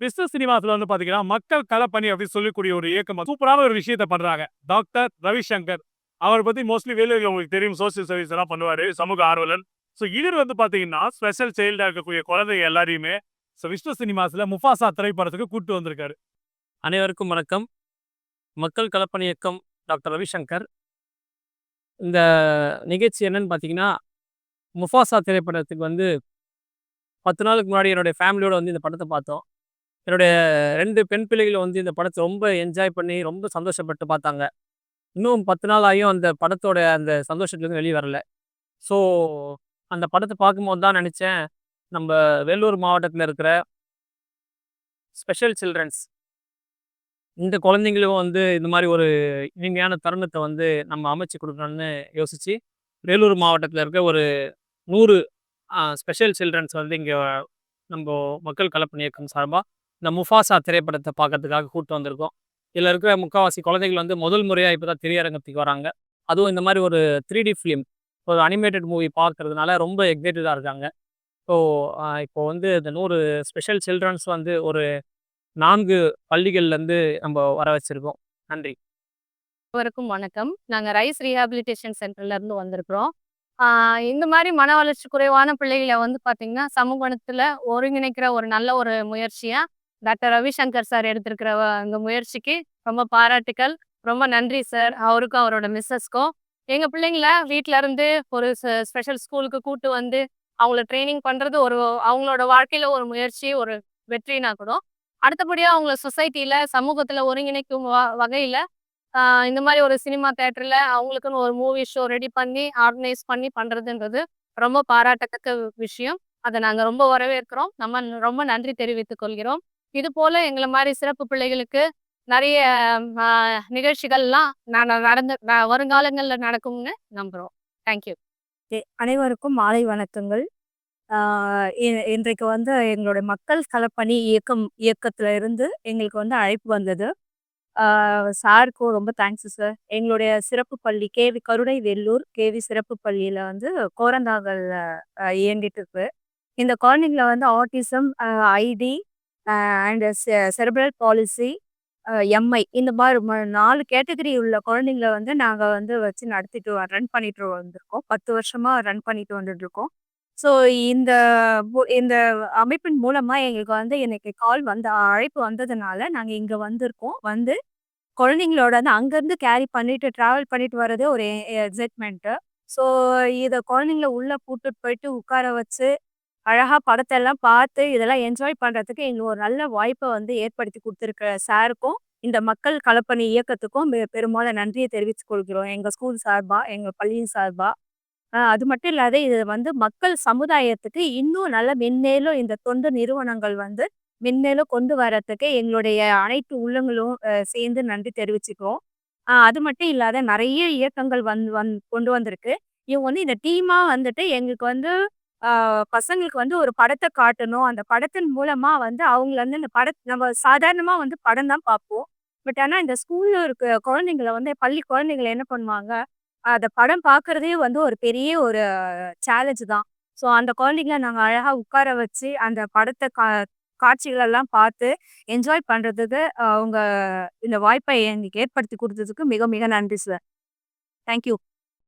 Business சினிமாஸ்ல வந்து பாத்தீங்கன்னா மக்கள் களப்பணி அப்படின்னு சொல்லக்கூடிய ஒரு இயக்கம் சூப்பரான ஒரு விஷயத்த பண்றாங்க. டாக்டர் ரவிசங்கர். அவரை பத்தி மோஸ்ட்லி வேலையில் உங்களுக்கு தெரியும் சோசியல் சர்வீஸ் எல்லாம் பண்ணுவாரு சமூக ஆர்வலன் ஸோ இவர் வந்து பாத்தீங்கன்னா ஸ்பெஷல் சைல்டா இருக்கக்கூடிய குழந்தைங்க எல்லாரையுமே ஸோ விஷ்ணு சினிமாஸ்ல முஃபாசா திரைப்படத்துக்கு கூட்டு வந்திருக்காரு. அனைவருக்கும் வணக்கம். மக்கள் களப்பணி இயக்கம் டாக்டர் ரவிசங்கர். இந்த நிகழ்ச்சி என்னன்னு பார்த்தீங்கன்னா முஃபாசா திரைப்படத்துக்கு வந்து பத்து நாளுக்கு முன்னாடி என்னுடைய ஃபேமிலியோட வந்து இந்த படத்தை பார்த்தோம். என்னுடைய ரெண்டு பெண் பிள்ளைகள் வந்து இந்த படத்தை ரொம்ப என்ஜாய் பண்ணி ரொம்ப சந்தோஷப்பட்டு பார்த்தாங்க. இன்னும் பத்து நாள் ஆகியும் அந்த படத்தோட அந்த சந்தோஷத்துலேருந்து வெளியே வரல. ஸோ அந்த படத்தை பார்க்கும்போது தான் நினச்சேன் நம்ம வேலூர் மாவட்டத்தில் இருக்கிற ஸ்பெஷல் சில்ட்ரன்ஸ் இந்த குழந்தைங்களும் வந்து இந்த மாதிரி ஒரு இனிமையான தருணத்தை வந்து நம்ம அமைச்சு கொடுக்கணும்னு யோசித்து வேலூர் மாவட்டத்தில் இருக்க ஒரு நூறு ஸ்பெஷல் சில்ட்ரன்ஸ் வந்து இங்கே நம்ம மக்கள் கலப்பணி இயக்கம் சார்பாக இந்த முஃபாசா திரைப்படத்தை பார்க்கறதுக்காக கூப்பிட்டு வந்திருக்கோம். இதில் இருக்கிற முக்கால்வாசி குழந்தைகள் வந்து முதல் முறையாக இப்போ தான் திரையரங்கத்துக்கு வராங்க. அதுவும் இந்த மாதிரி ஒரு த்ரீ டி ஃபிலிம் ஒரு அனிமேட்டட் மூவி பார்க்கறதுனால ரொம்ப எக்ஸைட்டடாக இருக்காங்க. ஸோ இப்போ வந்து இந்த நூறு ஸ்பெஷல் சில்ட்ரன்ஸ் வந்து ஒரு நான்கு பள்ளிகள்லேருந்து நம்ம வர வச்சுருக்கோம். நன்றி. அனைவருக்கும் வணக்கம். நாங்கள் ரைஸ் ரீஹாபிலிட்டேஷன் சென்டர்லேருந்து வந்திருக்கிறோம். இந்த மாதிரி மன வளர்ச்சி குறைவான பிள்ளைகளை வந்து பார்த்தீங்கன்னா சமூகத்தில் ஒருங்கிணைக்கிற ஒரு நல்ல ஒரு முயற்சியாக டாக்டர் ரவிசங்கர் சார் எடுத்திருக்கிற வ- அந்த முயற்சிக்கு ரொம்ப பாராட்டுக்கள். ரொம்ப நன்றி சார். அவருக்கும் அவரோட மிஸ்ஸஸ்க்கும். எங்க பிள்ளைங்கள வீட்ல இருந்து ஒரு ஸ்பெஷல் ஸ்கூலுக்கு கூட்டு வந்து அவங்கள ட்ரைனிங் பண்றது ஒரு அவங்களோட வாழ்க்கையில ஒரு முயற்சி ஒரு வெற்றினா கூட. அடுத்தபடியா அவங்கள சொசைட்டில சமூகத்துல ஒருங்கிணைக்கும் வ- வகையில இந்த மாதிரி ஒரு சினிமா தேட்டர்ல அவங்களுக்குன்னு ஒரு மூவி ஷோ ரெடி பண்ணி ஆர்கனைஸ் பண்ணி பண்றதுன்றது ரொம்ப பாராட்டத்தக்க விஷயம். அதை நாங்க ரொம்ப வரவேற்கிறோம். நம்ம ரொம்ப நன்றி தெரிவித்துக் கொள்கிறோம். இது போல எங்களை மாதிரி சிறப்பு பிள்ளைகளுக்கு நிறைய நிகழ்ச்சிகள்லாம் நான் நடந்து வருங்காலங்களில் நடக்கும்னு நம்புகிறோம் தேங்க்யூ அனைவருக்கும் மாலை வணக்கங்கள். இ- இன்றைக்கு வந்து எங்களுடைய மக்கள் களப்பணி இயக்கம் இயக்கத்துல இருந்து எங்களுக்கு வந்து அழைப்பு வந்தது. சாருக்கும் ரொம்ப தேங்க்ஸ் சார் எங்களுடைய சிறப்பு பள்ளி கேவி கருணை வெள்ளூர் கேவி சிறப்பு பள்ளியில வந்து கோரந்தாங்கல் இயங்கிட்டு இருக்கு. இந்த குழந்தைங்கள வந்து autism ID and cerebral palsy Mi இந்த மாதிரி நாலு கேட்டகரி உள்ள குழந்தைங்கள வந்து நாங்கள் வந்து வச்சு நடத்திட்டு ரன் பண்ணிட்டு வந்திருக்கோம். பத்து வருஷமா ரன் பண்ணிட்டு வந்துட்டுருக்கோம். ஸோ இந்த இந்த அமைப்பின் மூலமாக எங்களுக்கு வந்து எனக்கு கால் வந்த அழைப்பு வந்ததுனால நாங்கள் இங்கே வந்திருக்கோம். வந்து குழந்தைங்களோட வந்து அங்கேருந்து கேரி பண்ணிட்டு ட்ராவல் பண்ணிட்டு வர்றதே ஒரு e, எக்ஸைட்மெண்ட்டு ஸோ இதை குழந்தைங்கள உள்ளே கூப்பிட்டு போயிட்டு உட்கார வச்சு அழகா படத்தை எல்லாம் பார்த்து இதெல்லாம் என்ஜாய் பண்றதுக்கு எங்களுக்கு ஒரு நல்ல வாய்ப்பை வந்து ஏற்படுத்தி கொடுத்துருக்க சாருக்கும் இந்த மக்கள் கலப்பணி இயக்கத்துக்கும் பெ- பெரும்பாலும் நன்றியை தெரிவித்துக் கொள்கிறோம். எங்க ஸ்கூல் சார்பா எங்க பள்ளியின் சார்பா. அது மட்டும் இல்லாத இது வந்து மக்கள் சமுதாயத்துக்கு இன்னும் நல்ல மென்மேலும் இந்த தொண்டு நிறுவனங்கள் வந்து மென்மேலும் கொண்டு வரத்துக்கு எங்களுடைய அனைத்து உள்ளங்களும் சேர்ந்து நன்றி தெரிவிச்சுக்கிறோம். அது மட்டும் இல்லாத நிறைய இயக்கங்கள் வந்து வந் கொண்டு வந்திருக்கு. இவங்க வந்து இந்த டீமாக வந்துட்டு எங்களுக்கு வந்து பசங்களுக்கு வந்து ஒரு படத்தை காட்டணும். அந்த படத்தின் மூலமா வந்து அவங்கள வந்து இந்த பட நம்ம சாதாரணமா வந்து படம் தான் பார்ப்போம். பட் ஆனால் இந்த ஸ்கூல்ல இருக்க குழந்தைங்களை வந்து பள்ளி குழந்தைங்களை என்ன பண்ணுவாங்க? அந்த படம் பார்க்கறதே வந்து ஒரு பெரிய ஒரு சேலஞ்சு தான். ஸோ அந்த குழந்தைங்கள நாங்கள் அழகாக உட்கார வச்சு அந்த படத்தை கா காட்சிகளெல்லாம் பார்த்து என்ஜாய் பண்ணுறதுக்கு அவங்க இந்த வாய்ப்பை எங்களுக்கு ஏற்படுத்தி கொடுத்ததுக்கு மிக மிக நன்றி சார் தேங்க்யூ